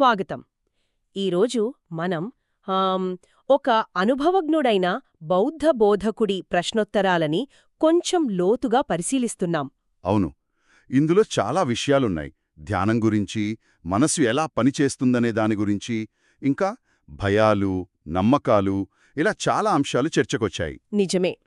స్వాగతం. ఈరోజు మనం ఒక అనుభవజ్ఞుడైన బౌద్ధ బోధకుడి ప్రశ్నోత్తరాలని కొంచెం లోతుగా పరిశీలిస్తున్నాం. అవును. ఇందులో చాలా విషయాలున్నాయి. ధ్యానం గురించి మనసు ఎలా పనిచేస్తుందనే దాని గురించి ఇంకా భయాలు నమ్మకాలు ఇలా చాలా అంశాలు చర్చకొచ్చాయి. నిజమే.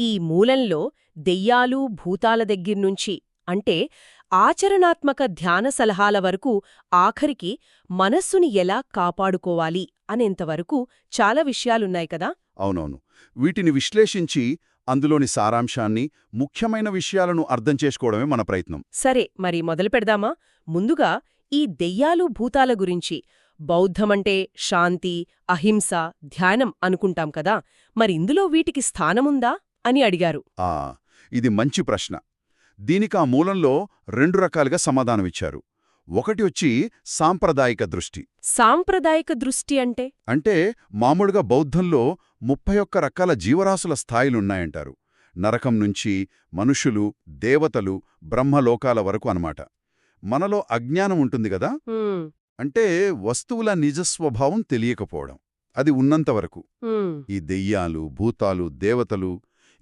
ఈ మూలంలో దెయ్యాలు భూతాల దగ్గర్నుంచి అంటే ఆచరణాత్మక ధ్యాన సలహాల వరకు ఆఖరికి మనస్సుని ఎలా కాపాడుకోవాలి అనేంతవరకు చాలా విషయాలున్నాయి కదా? అవునవును. వీటిని విశ్లేషించి అందులోని సారాంశాన్ని ముఖ్యమైన విషయాలను అర్థం చేసుకోవడమే మన ప్రయత్నం. సరే మరి మొదలు పెడదామా? ముందుగా ఈ దెయ్యాలు భూతాల గురించి. బౌద్ధమంటే శాంతి అహింస ధ్యానం అనుకుంటాం కదా? మరి ఇందులో వీటికి స్థానముందా? అని అడిగారు. ఆ ఇది మంచి ప్రశ్న. దీనికి ఆ మూలంలో రెండు రకాలుగా సమాధానమిచ్చారు. ఒకటి వచ్చి సాంప్రదాయిక దృష్టి. సాంప్రదాయిక దృష్టి అంటే? అంటే మామూలుగా బౌద్ధంలో ముప్పై ఒక్క రకాల జీవరాశుల స్థాయిలున్నాయంటారు. నరకం నుంచి మనుషులు దేవతలు బ్రహ్మలోకాల వరకు అన్నమాట. మనలో అజ్ఞానం ఉంటుంది గదా హ్మ్, అంటే వస్తువుల నిజస్వభావం తెలియకపోవడం. అది ఉన్నంతవరకు. ఈ దెయ్యాలు భూతాలు దేవతలు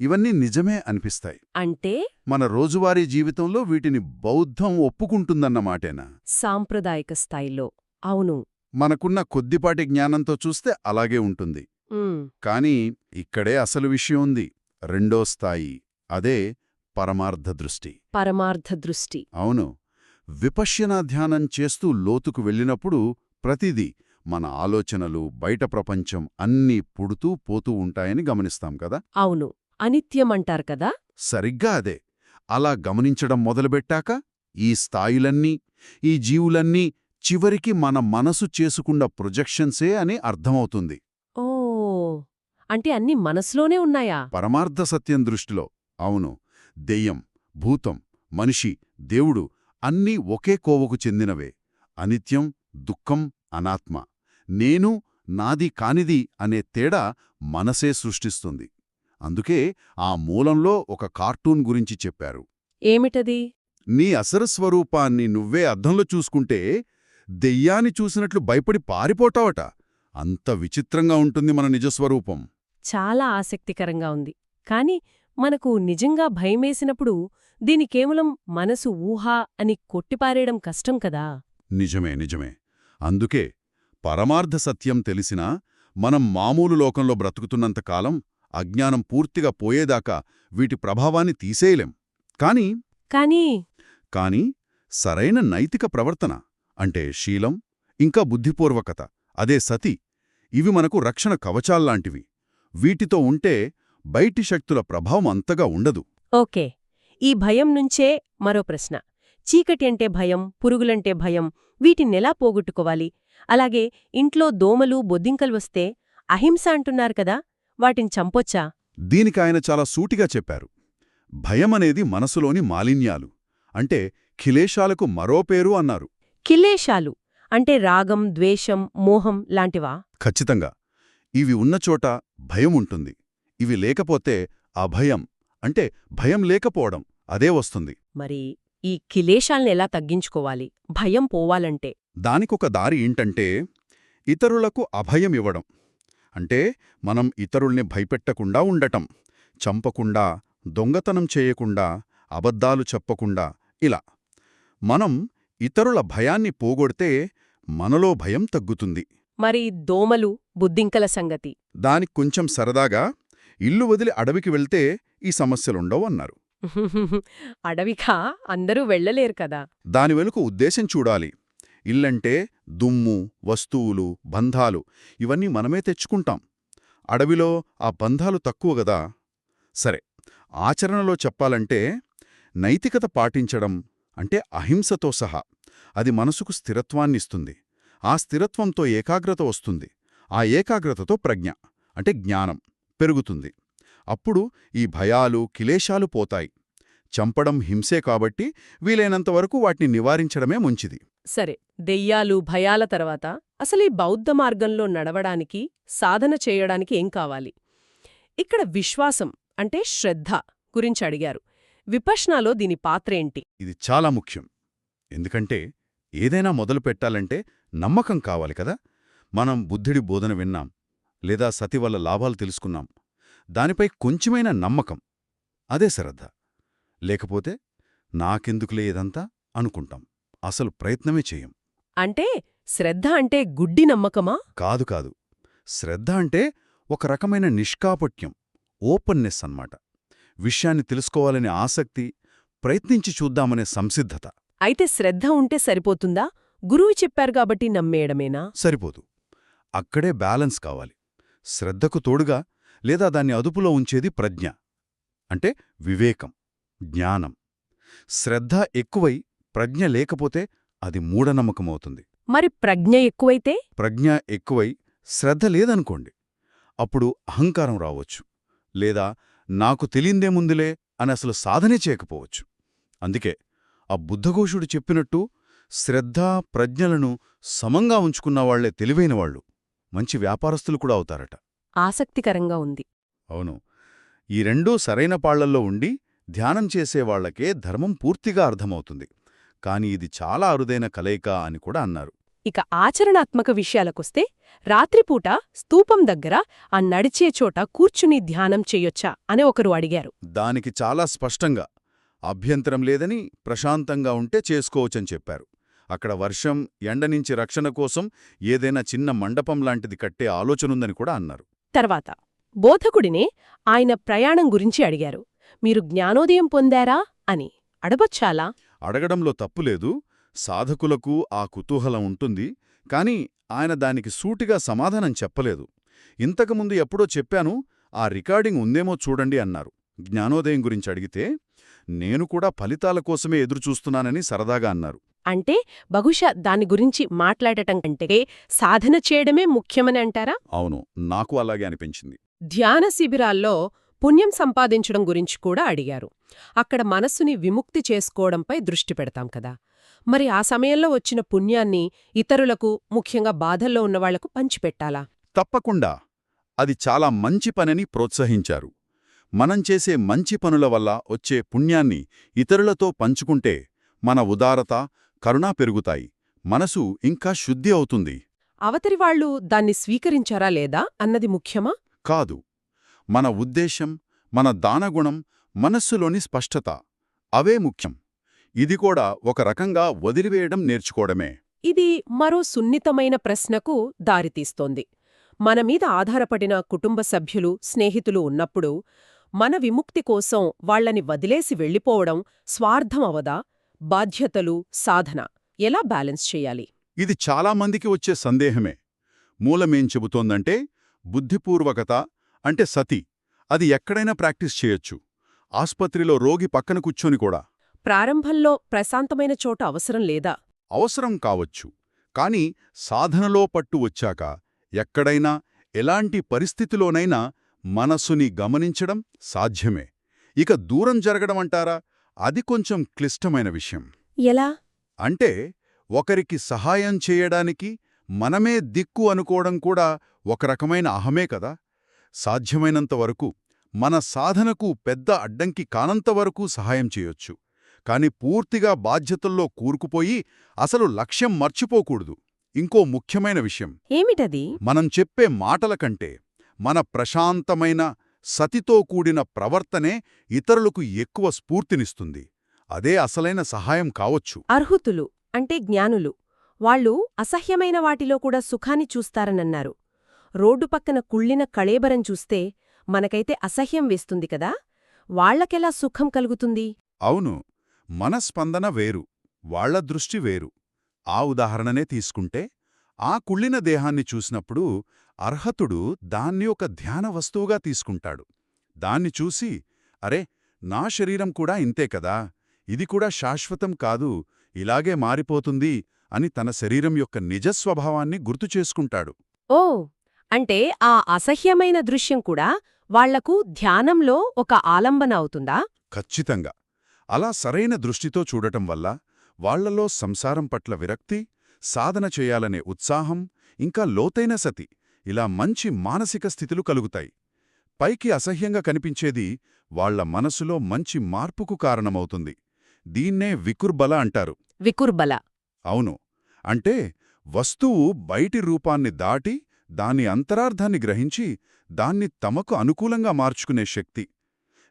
ఇవన్నీ నిజమే అనిపిస్తాయి. అంటే? మన రోజువారీ జీవితంలో వీటిని బౌద్ధం ఒప్పుకుంటుందన్నమాటేనా సాంప్రదాయిక స్థాయిలో. అవును. మనకున్న కొద్దిపాటి జ్ఞానంతో చూస్తే అలాగే ఉంటుంది. కానీ ఇక్కడే అసలు విషయం ఉంది. రెండో స్థాయి అదే పరమార్థ దృష్టి. పరమార్థ దృష్టి. అవును. విపశ్యనా ధ్యానం చేస్తూ లోతుకు వెళ్ళినప్పుడు ప్రతిదీ మన ఆలోచనలు బయట ప్రపంచం అన్నీ పుడుతూ పోతూ ఉంటాయని గమనిస్తాం కదా? అవును. అనిత్యమంటారు కదా? సరిగ్గా అదే. అలా గమనించడం మొదలుపెట్టాక ఈ స్థాయిలన్నీ ఈ జీవులన్నీ చివరికి మన మనసు చేసుకున్న ప్రొజెక్షన్సే అని అర్థమవుతుంది. ఓ! అంటే అన్ని మనసులోనే ఉన్నాయా? పరమార్థ సత్యం దృష్టిలో. అవును. దెయ్యం భూతం మనిషి దేవుడు అన్నీ ఒకే కోవకు చెందినవే. అనిత్యం దుఃఖం అనాత్మ. నేను నాది కానిది అనే తేడా మనసే సృష్టిస్తుంది. అందుకే ఆ మూలంలో ఒక కార్టూన్ గురించి చెప్పారు. ఏమిటది? నీ అసరస్వరూపాన్ని నువ్వే అద్దంలో చూసుకుంటే దెయ్యాన్ని చూసినట్లు భయపడి పారిపోతావట. అంత విచిత్రంగా ఉంటుంది మన నిజస్వరూపం చాలా ఆసక్తికరంగా ఉంది. కాని మనకు నిజంగా భయమేసినప్పుడు దీని కేవలం మనసు ఊహ అని కొట్టిపారేయడం కష్టం కదా? నిజమే నిజమే. అందుకే పరమార్థ సత్యం తెలిసినా మనం మామూలు లోకంలో బ్రతుకుతున్నంతకాలం అజ్ఞానం పూర్తిగా పోయేదాకా వీటి ప్రభావాన్ని తీసేయలేం. కాని కానీ కాని సరైన నైతిక ప్రవర్తన అంటే శీలం ఇంకా బుద్ధిపూర్వకత అదే సతి ఇవి మనకు రక్షణ కవచాల్లాంటివి. వీటితో ఉంటే బయటి శక్తుల ప్రభావం అంతగా ఉండదు. ఓకే. ఈ భయం నుంచే మరో ప్రశ్న. చీకటి అంటే భయం పురుగులంటే భయం వీటినెలా పోగొట్టుకోవాలి? అలాగే ఇంట్లో దోమలు బొద్దింకలు వస్తే అహింస అంటున్నారు కదా వాటిని చంపొచ్చా? దీనికాయన చాలా సూటిగా చెప్పారు. భయమనేది మనసులోని మాలిన్యాలు. అంటే ఖిలేశాలకు మరో పేరు అన్నారు. కిలేశాలు అంటే రాగం ద్వేషం మోహం లాంటివా? ఖచ్చితంగా. ఇవి ఉన్నచోట భయం ఉంటుంది ఇవి లేకపోతే అభయం. అంటే భయం లేకపోవడం. అదే వస్తుంది. మరి ఈ కిలేశాల్ని ఎలా తగ్గించుకోవాలి? భయం పోవాలంటే. దానికొక దారి ఏంటంటే ఇతరులకు అభయం ఇవ్వడం అంటే మనం ఇతరుల్ని భయపెట్టకుండా ఉండటం చంపకుండా దొంగతనం చేయకుండా అబద్ధాలు చెప్పకుండా ఇలా. మనం ఇతరుల భయాన్ని పోగొడితే మనలో భయం తగ్గుతుంది. మరి దోమలు బుద్దింకల సంగతి. దానికి కొంచెం సరదాగా ఇల్లు వదిలి అడవికి వెళ్తే ఈ సమస్యలుండవు అన్నారు. అడవికా? అందరూ వెళ్ళలేరు కదా. దాని వెనుక ఉద్దేశం చూడాలి. ఇల్లంటే దుమ్ము వస్తువులు బంధాలు ఇవన్నీ మనమే తెచ్చుకుంటాం. అడవిలో ఆ బంధాలు తక్కువ గదా! సరే ఆచరణలో చెప్పాలంటే నైతికత పాటించడం అంటే అహింసతో సహా అది మనసుకు స్థిరత్వాన్నిస్తుంది. ఆ స్థిరత్వంతో ఏకాగ్రత వస్తుంది. ఆ ఏకాగ్రతతో ప్రజ్ఞ అంటే జ్ఞానం పెరుగుతుంది. అప్పుడు ఈ భయాలు కిలేశాలు పోతాయి. చంపడం హింసే కాబట్టి వీలైనంతవరకు వాటిని నివారించడమే మంచిది. సరే దెయ్యాలు భయాల తర్వాత అసలీ బౌద్ధ మార్గంలో నడవడానికి సాధన చేయడానికి ఏం కావాలి? ఇక్కడ విశ్వాసం అంటే శ్రద్ధ గురించి అడిగారు. విపశ్నాలో దీని పాత్రేంటి ఇది చాలా ముఖ్యం. ఎందుకంటే ఏదైనా మొదలు పెట్టాలంటే నమ్మకం కావాలి కదా? మనం బుద్ధుడి బోధన విన్నాం లేదా సతి వల్ల లాభాలు తెలుసుకున్నాం. దానిపై కొంచెమైన నమ్మకం అదే శ్రద్ధ. లేకపోతే నాకెందుకులే ఇదంతా అనుకుంటాం. అసలు ప్రయత్నమే చేయం. అంటే శ్రద్ధ అంటే గుడ్డి నమ్మకమా? కాదు కాదు. శ్రద్ధ అంటే ఒక రకమైన నిష్కాపట్యం ఓపెన్నెస్ అన్నమాట. విషయాన్ని తెలుసుకోవాలనే ఆసక్తి ప్రయత్నించి చూద్దామనే సంసిద్ధత. అయితే శ్రద్ధ ఉంటే సరిపోతుందా? గురువు చెప్పారు కాబట్టి నమ్మేయడమేనా? సరిపోదు. అక్కడే బ్యాలెన్స్ కావాలి. శ్రద్ధకు తోడుగా లేదా దాన్ని అదుపులో ఉంచేది ప్రజ్ఞ. అంటే వివేకం జ్ఞానం. శ్రద్ధ ఎక్కువై ప్రజ్ఞ లేకపోతే అది మూఢనమ్మకమవుతుంది. మరి ప్రజ్ఞ ఎక్కువైతే? ప్రజ్ఞ ఎక్కువై శ్రద్ధ లేదనుకోండి అప్పుడు అహంకారం రావచ్చు. లేదా నాకు తెలియందేముందిలే అని అసలు సాధనే చేయకపోవచ్చు. అందుకే ఆ బుద్ధఘోషుడు చెప్పినట్టు శ్రద్ధ ప్రజ్ఞలను సమంగా ఉంచుకున్నవాళ్ళే తెలివైనవాళ్ళు మంచి వ్యాపారస్తులు కూడా అవుతారట. ఆసక్తికరంగా ఉంది. అవును. ఈ రెండూ సరైన పాళ్ళల్లో ఉండి ధ్యానం చేసేవాళ్ళకే ధర్మం పూర్తిగా అర్థమవుతుంది. కాని ఇది చాలా అరుదైన కలయిక అని కూడా అన్నారు. ఇక ఆచరణాత్మక విషయాలకొస్తే రాత్రిపూట స్తూపం దగ్గర ఆ నడిచే చోట కూర్చుని ధ్యానం చెయ్యొచ్చా అని ఒకరు అడిగారు. దానికి చాలా స్పష్టంగా అభ్యంతరం లేదని ప్రశాంతంగా ఉంటే చేసుకోవచ్చని చెప్పారు. అక్కడ వర్షం ఎండ నుంచి రక్షణ కోసం ఏదైనా చిన్న మండపం లాంటిది కట్టే ఆలోచనుందని కూడా అన్నారు. తర్వాత బోధకుడినే ఆయన ప్రయాణం గురించి అడిగారు. మీరు జ్ఞానోదయం పొందారా అని. అడగొచ్చాలా అడగడంలో తప్పులేదు సాధకులకు ఆ కుతూహలం ఉంటుంది. కాని ఆయన దానికి సూటిగా సమాధానం చెప్పలేదు. ఇంతకుముందు ఎప్పుడో చెప్పాను ఆ రికార్డింగ్ ఉందేమో చూడండి అన్నారు. జ్ఞానోదయం గురించి అడిగితే నేను కూడా ఫలితాల కోసమే ఎదురుచూస్తున్నానని సరదాగా అన్నారు. అంటే బహుశా దాని గురించి మాట్లాడటం కంటే సాధన చేయడమే ముఖ్యమని అంటారా? అవును నాకు అలాగే అనిపించింది. ధ్యాన శిబిరాల్లో పుణ్యం సంపాదించడం గురించి కూడా అడిగారు. అక్కడ మనస్సుని విముక్తి చేసుకోవడంపై దృష్టి పెడతాం కదా. మరి ఆ సమయంలో వచ్చిన పుణ్యాన్ని ఇతరులకు ముఖ్యంగా బాధల్లో ఉన్నవాళ్ళకు పంచిపెట్టాలా? తప్పకుండా. అది చాలా మంచి పనని ప్రోత్సహించారు. మనం చేసే మంచి పనుల వల్ల వచ్చే పుణ్యాన్ని ఇతరులతో పంచుకుంటే మన ఉదారత కరుణ పెరుగుతాయి. మనసు ఇంకా శుద్ధి అవుతుంది. అవతరివాళ్ళు దాన్ని స్వీకరించారా లేదా అన్నది ముఖ్యమా? కాదు. మన ఉద్దేశం మన దానగుణం మనస్సులోని స్పష్టత. అవే ముఖ్యం. ఇది కూడా ఒక రకంగా వదిలివేయడం నేర్చుకోవడమే. ఇది మరో సున్నితమైన ప్రశ్నకు దారితీస్తోంది. మన మీద ఆధారపడిన కుటుంబ సభ్యులు స్నేహితులు ఉన్నప్పుడు మన విముక్తి కోసం వాళ్ళని వదిలేసి వెళ్ళిపోవడం స్వార్థం అవదా? బాధ్యతలు సాధన ఎలా బ్యాలెన్స్ చేయాలి? ఇది చాలామందికి వచ్చే సందేహమే. మూలమేం చెబుతోందంటే బుద్ధిపూర్వకత అంటే సతి. అది ఎక్కడైనా ప్రాక్టీస్ చేయొచ్చు. ఆస్పత్రిలో రోగి పక్కన కూర్చొని కూడా. ప్రారంభంలో ప్రశాంతమైన చోట అవసరం లేదా? అవసరం కావచ్చు. కాని సాధనలో పట్టు వచ్చాక ఎక్కడైనా ఎలాంటి పరిస్థితిలోనైనా మనస్సుని గమనించడం సాధ్యమే. ఇక దూరం జరగడమంటారా అది కొంచెం క్లిష్టమైన విషయం. ఎలా? అంటే ఒకరికి సహాయం చేయడానికి మనమే దిక్కు అనుకోవడం కూడా ఒక రకమైన అహమే కదా? సాధ్యమైనంత వరకు మన సాధనకు పెద్ద అడ్డంకి కానంతవరకు సహాయం చేయొచ్చు. కాని పూర్తిగా బాధ్యతల్లో కూరుకుపోయి అసలు లక్ష్యం మర్చిపోకూడదు. ఇంకో ముఖ్యమైన విషయం. ఏమిటది? మనం చెప్పే మాటల కంటే మన ప్రశాంతమైన సతితో కూడిన ప్రవర్తనే ఇతరులకు ఎక్కువ స్ఫూర్తినిస్తుంది. అదే అసలైన సహాయం కావచ్చు. అర్హుతులు అంటే జ్ఞానులు. వాళ్ళు అసహ్యమైన వాటిలో కూడా సుఖాన్ని చూస్తారనన్నారు. రోడ్డు పక్కన కుళ్ళిన కళేబరం చూస్తే మనకైతే అసహ్యం వేస్తుంది కదా? వాళ్ళకెలా సుఖం కలుగుతుంది? అవును మన స్పందన వేరు వాళ్ళ దృష్టి వేరు. ఆ ఉదాహరణనే తీసుకుంటే ఆ కుళ్ళిన దేహాన్ని చూసినప్పుడు అర్హతుడు దాన్ని ఒక ధ్యాన వస్తువుగా తీసుకుంటాడు. దాన్ని చూసి అరే నా శరీరం కూడా ఇంతే కదా ఇది కూడా శాశ్వతం కాదు ఇలాగే మారిపోతుంది అని తన శరీరం యొక్క నిజస్వభావాన్ని గుర్తుచేసుకుంటాడు ఓ అంటే ఆ అసహ్యమైన దృశ్యం కూడా వాళ్ళకు ధ్యానంలో ఒక ఆలంబన అవుతుందా? ఖచ్చితంగా. అలా సరైన దృష్టితో చూడటం వల్ల వాళ్ళలో సంసారం పట్ల విరక్తి సాధన చేయాలనే ఉత్సాహం ఇంకా లోతైన సతి ఇలా మంచి మానసిక స్థితులు కలుగుతాయి. పైకి అసహ్యంగా కనిపించేది వాళ్ళ మనసులో మంచి మార్పుకు కారణమవుతుంది. దీన్నే వికుర్బల అంటారు. వికుర్బల అవును. అంటే వస్తువు బయటి రూపాన్ని దాటి దాని అంతరార్థాన్ని గ్రహించి దాన్ని తమకు అనుకూలంగా మార్చుకునే శక్తి.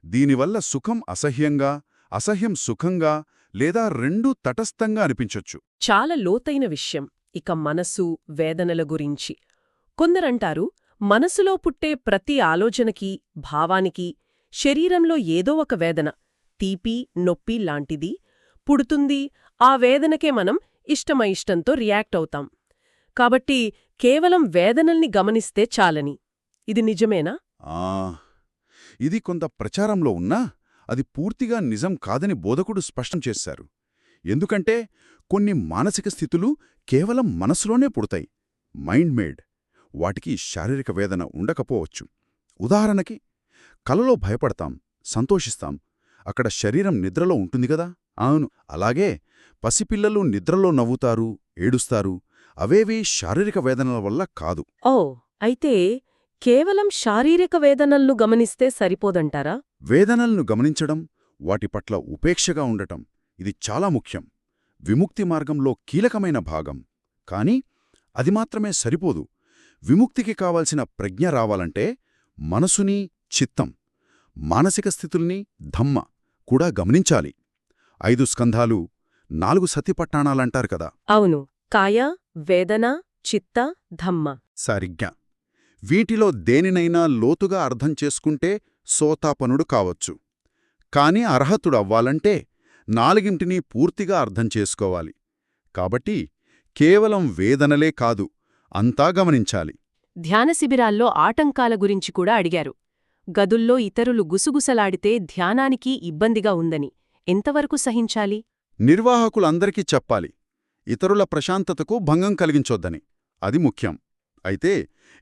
దీనివల్ల సుఖం అసహ్యంగా అసహ్యం సుఖంగా లేదా రెండూ తటస్థంగా అనిపించొచ్చు. చాలా లోతైన విషయం. ఇక మనసు వేదనల గురించి. కొందరంటారు మనసులో పుట్టే ప్రతి ఆలోచనకి భావానికి శరీరంలో ఏదో ఒక వేదన తీపి నొప్పి లాంటిది పుడుతుంది ఆ వేదనకే మనం ఇష్టమైష్టంతో రియాక్ట్ అవుతాం. కాబట్టి కేవలం వేదనల్ని గమనిస్తే చాలని. ఇది నిజమేనా? ఇది కొంత ప్రచారంలో ఉన్నా అది పూర్తిగా నిజం కాదని బోధకుడు స్పష్టం చేశారు. ఎందుకంటే కొన్ని మానసిక స్థితులు కేవలం మనసులోనే పుడతాయి. Mind made. వాటికి శారీరక వేదన ఉండకపోవచ్చు. ఉదాహరణకి కలలో భయపడతాం సంతోషిస్తాం. అక్కడ శరీరం నిద్రలో ఉంటుంది కదా? అవును. అలాగే పసిపిల్లలు నిద్రలో నవ్వుతారు ఏడుస్తారు అవేవీ శారీరక వేదనల వల్ల కాదు. ఓ అయితే కేవలం శారీరక వేదనల్ను గమనిస్తే సరిపోదంటారా? వేదనలను గమనించడం వాటి పట్ల ఉపేక్షగా ఉండటం ఇది చాలా ముఖ్యం. విముక్తి మార్గంలో కీలకమైన భాగం. కాని అది మాత్రమే సరిపోదు. విముక్తికి కావాల్సిన ప్రజ్ఞ రావాలంటే మనసుని చిత్తం మానసిక స్థితుల్ని ధమ్మ కూడా గమనించాలి. ఐదు స్కంధాలు నాలుగు సతిపట్టాణాలంటారు కదా. అవును. కాయ వేదన చిత్త ధమ్మ. సరిగ్గా. వీటిలో దేనినైనా లోతుగా అర్థం చేసుకుంటే సోతాపనుడు కావచ్చు. కాని అర్హతుడవ్వాలంటే నాలుగింటినీ పూర్తిగా అర్థం చేసుకోవాలి. కాబట్టి కేవలం వేదనలే కాదు అంతా గమనించాలి. ధ్యాన శిబిరాల్లో ఆటంకాల గురించి కూడా అడిగారు. గదుల్లో ఇతరులు గుసగుసలాడితే ధ్యానానికి ఇబ్బందిగా ఉందని. ఎంతవరకు సహించాలి? నిర్వాహకులందరికీ చెప్పాలి. ఇతరుల ప్రశాంతతకు భంగం కలిగించొద్దని. అది ముఖ్యం. అయితే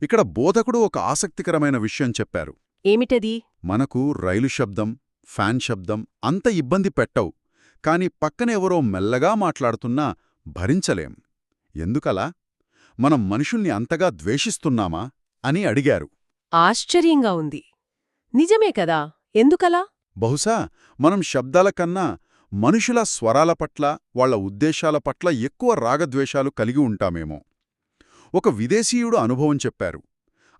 ఇక్కడ బోధకుడు ఒక ఆసక్తికరమైన విషయం చెప్పారు. ఏమిటది? మనకు రైలు శబ్దం ఫ్యాన్ శబ్దం అంత ఇబ్బంది పెట్టవు. కాని పక్కన ఎవరో మెల్లగా మాట్లాడుతున్నా భరించలేం. ఎందుకలా? మనం మనుషుల్ని అంతగా ద్వేషిస్తున్నామా? అని అడిగారు. ఆశ్చర్యంగా ఉంది. నిజమే కదా? ఎందుకలా? బహుశా మనం శబ్దాల కన్నా మనుషుల స్వరాల పట్ల వాళ్ళ ఉద్దేశాల పట్ల ఎక్కువ రాగద్వేషాలు కలిగి ఉంటామేమో. ఒక విదేశీయుడు అనుభవం చెప్పారు.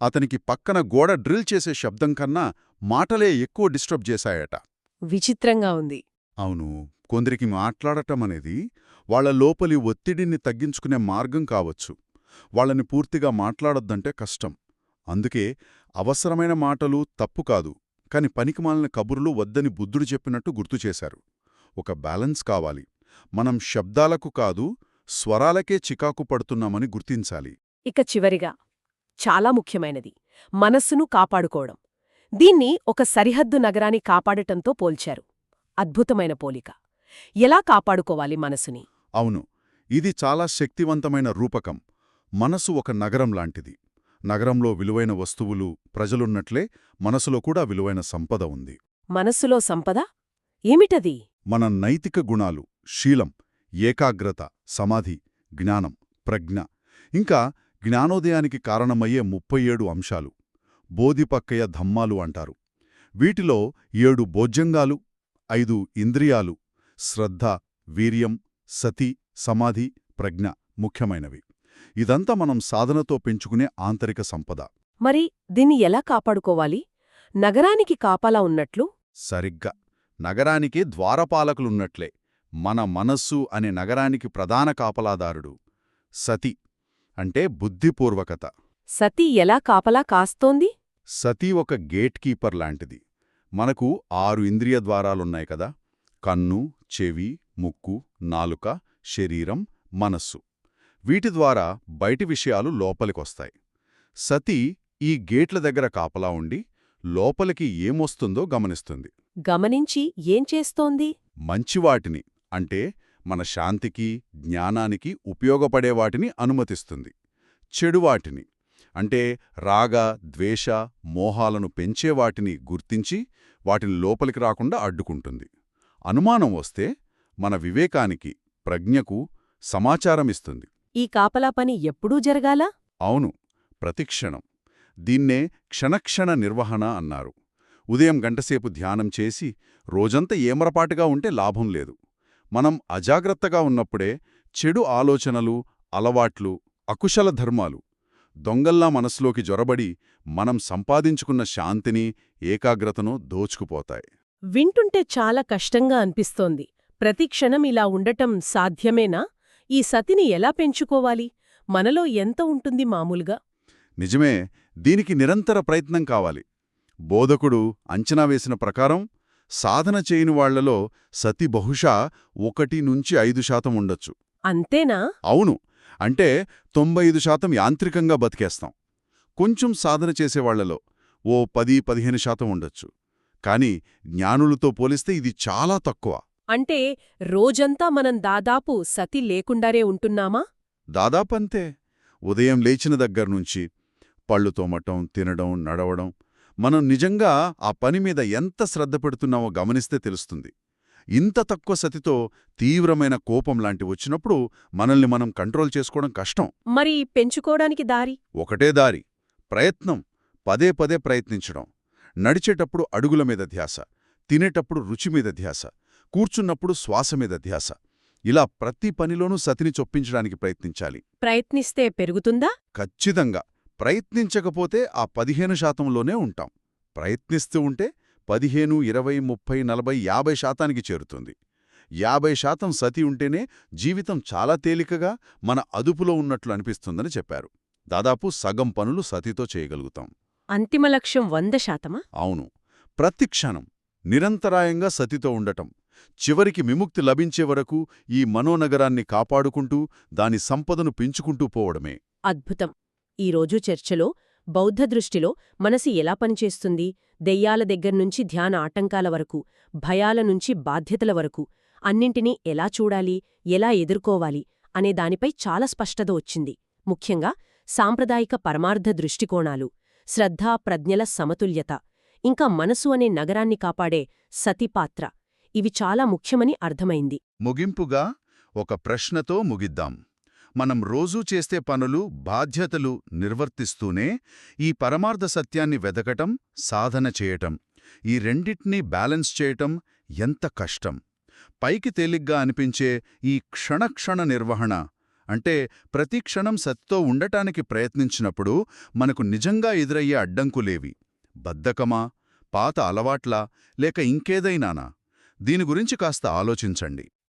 అతనికి పక్కన గోడ డ్రిల్ చేసే శబ్దం కన్నా మాటలే ఎక్కువ డిస్టర్బ్ చేశాయట. విచిత్రంగా ఉంది. అవును కొందరికి మాట్లాడటం అనేది వాళ్ళ లోపలి ఒత్తిడిని తగ్గించుకునే మార్గం కావచ్చు. వాళ్ళని పూర్తిగా మాట్లాడొద్దంటే కష్టం. అందుకే అవసరమైన మాటలు తప్పు కాదు కాని పనికిమాలిన కబుర్లు వద్దని బుద్ధుడు చెప్పినట్టు గుర్తుచేశారు ఒక బ్యాలెన్స్ కావాలి. మనం శబ్దాలకు కాదు స్వరాలకే చికాకు పడుతున్నామని గుర్తించాలి. ఇక చివరిగా చాలా ముఖ్యమైనది మనస్సును కాపాడుకోవడం. దీన్ని ఒక సరిహద్దు నగరాన్ని కాపాడటంతో పోల్చారు. అద్భుతమైన పోలిక. ఎలా కాపాడుకోవాలి మనసుని? అవును ఇది చాలా శక్తివంతమైన రూపకం. మనసు ఒక నగరం లాంటిది. నగరంలో విలువైన వస్తువులు ప్రజలున్నట్లే మనసులో కూడా విలువైన సంపద ఉంది. మనస్సులో సంపద? ఏమిటది? మన నైతిక గుణాలు శీలం ఏకాగ్రత సమాధి జ్ఞానం ప్రజ్ఞ. ఇంకా జ్ఞానోదయానికి కారణమయ్యే ముప్పై ఏడు అంశాలు బోధిపక్కయ ధమ్మాలు అంటారు. వీటిలో ఏడు భోజ్యంగాలు ఐదు ఇంద్రియాలు శ్రద్ధ వీర్యం సతి సమాధి ప్రజ్ఞ ముఖ్యమైనవి. ఇదంతా మనం సాధనతో పెంచుకునే ఆంతరిక సంపద. మరి దీన్ని ఎలా కాపాడుకోవాలి? నగరానికి కాపలా ఉన్నట్లు? సరిగ్గా. నగరానికి ద్వారపాలకులున్నట్లే. మన మనస్సు అనే నగరానికి ప్రధాన కాపలాదారుడు సతి అంటే బుద్ధిపూర్వకత. సతి ఎలా కాపలా కాస్తోంది? సతి ఒక గేట్ కీపర్ లాంటిది. మనకు ఆరు ఇంద్రియ ద్వారాలున్నాయి కదా. కన్ను చెవి ముక్కు నాలుక శరీరం మనస్సు. వీటి ద్వారా బయటి విషయాలు లోపలికొస్తాయి. సతి ఈ గేట్ల దగ్గర కాపలా ఉండి లోపలికి ఏమొస్తుందో గమనిస్తుంది. గమనించి ఏం చేస్తోంది? మంచివాటిని అంటే మన శాంతికి జ్ఞానానికి ఉపయోగపడే వాటిని అనుమతిస్తుంది. చెడువాటిని అంటే రాగ ద్వేష మోహాలను పెంచేవాటిని గుర్తించి వాటిని లోపలికి రాకుండా అడ్డుకుంటుంది. అనుమానం వస్తే మన వివేకానికి ప్రజ్ఞకు సమాచారమిస్తుంది ఈ కాపలా పని ఎప్పుడూ జరగాలా? అవును ప్రతిక్షణం. దీన్నే క్షణక్షణ నిర్వహణ అన్నారు. ఉదయం గంటసేపు ధ్యానం చేసి రోజంతా ఏమరపాటుగా ఉంటే లాభం లేదు. మనం అజాగ్రత్తగా ఉన్నప్పుడే చెడు ఆలోచనలు అలవాట్లు అకుశల ధర్మాలు దొంగల్లా మనసులోకి జొరబడి మనం సంపాదించుకున్న శాంతిని ఏకాగ్రతను దోచుకుపోతాయి. వింటుంటే చాలా కష్టంగా అనిపిస్తోంది. ప్రతి క్షణం ఇలా ఉండటం సాధ్యమేనా? ఈ సతిని ఎలా పెంచుకోవాలి? మనలో ఎంత ఉంటుంది మామూలుగా? నిజమే దీనికి నిరంతర ప్రయత్నం కావాలి. బోధకుడు అంచనా వేసిన ప్రకారం సాధన చేయని వాళ్ళలో సతి బహుశా ఒకటి నుంచి ఐదు శాతం ఉండొచ్చు. అంతేనా? అవును. అంటే తొంభై ఐదు శాతం యాంత్రికంగా బతికేస్తాం. కొంచెం సాధన చేసేవాళ్ళలో ఓ పది పదిహేను శాతం ఉండొచ్చు. కాని జ్ఞానులతో పోలిస్తే ఇది చాలా తక్కువ. అంటే రోజంతా మనం దాదాపు సతి లేకుండానే ఉంటున్నామా? దాదాపంతే ఉదయం లేచిన దగ్గర్నుంచి పళ్ళు తోమటం తినడం నడవడం మనం నిజంగా ఆ పని మీద ఎంత శ్రద్ధ పెడుతున్నామో గమనిస్తే తెలుస్తుంది. ఇంత తక్కువ సతితో తీవ్రమైన కోపం లాంటి వచ్చినప్పుడు మనల్ని మనం కంట్రోల్ చేసుకోవడం కష్టం. మరి పెంచుకోవడానికి దారి? ఒకటే దారి ప్రయత్నం పదే పదే ప్రయత్నించడం. నడిచేటప్పుడు అడుగుల మీద ధ్యాస తినేటప్పుడు రుచి మీద ధ్యాస కూర్చున్నప్పుడు శ్వాస మీద ధ్యాస. ఇలా ప్రతి పనిలోనూ సతిని చొప్పించడానికి ప్రయత్నించాలి. ప్రయత్నిస్తే పెరుగుతుందా? ఖచ్చితంగా. ప్రయత్నించకపోతే ఆ పదిహేను శాతంలోనే ఉంటాం. ప్రయత్నిస్తూ ఉంటే పదిహేను ఇరవై ముప్పై నలభై యాభై శాతానికి చేరుతుంది. యాభై శాతం సతి ఉంటేనే జీవితం చాలా తేలికగా మన అదుపులో ఉన్నట్లు అనిపిస్తుందని చెప్పారు. దాదాపు సగం పనులు సతితో చేయగలుగుతాం. అంతిమ లక్ష్యం వంద శాతమా? అవును. ప్రతి క్షణం నిరంతరాయంగా సతితో ఉండటం చివరికి విముక్తి లభించే వరకు ఈ మనోనగరాన్ని కాపాడుకుంటూ దాని సంపదను పెంచుకుంటూ పోవడమే. అద్భుతం. ఈరోజు చర్చలో బౌద్ధ దృష్టిలో మనసు ఎలా పనిచేస్తుంది? దెయ్యాల దగ్గర్నుంచి ధ్యాన ఆటంకాల వరకు భయాల నుంచి బాధ్యతల వరకు అన్నింటినీ ఎలా చూడాలి? ఎలా ఎదుర్కోవాలి? అనే దానిపై చాలా స్పష్టత వచ్చింది. ముఖ్యంగా సాంప్రదాయిక పరమార్థ దృష్టికోణాలు శ్రద్ధా ప్రజ్ఞల సమతుల్యత ఇంకా మనసు అనే నగరాన్ని కాపాడే సతిపాత్ర ఇవి చాలా ముఖ్యమని అర్థమైంది. ముగింపుగా ఒక ప్రశ్నతో ముగిద్దాం. మనం రోజూ చేస్తే పనులు బాధ్యతలు నిర్వర్తిస్తూనే ఈ పరమార్థ సత్యాన్ని వెదకటం సాధన చేయటం ఈ రెండింటినీ బ్యాలెన్స్ చేయటం ఎంత కష్టం. పైకి తేలిగ్గా అనిపించే ఈ క్షణక్షణ నిర్వహణ అంటే ప్రతి క్షణం సత్తో ఉండటానికి ప్రయత్నించినప్పుడు మనకు నిజంగా ఎదురయ్యే అడ్డంకులేవి. బద్ధకమా పాత అలవాట్లా లేక ఇంకేదైనానా? దీని గురించి కాస్త ఆలోచించండి.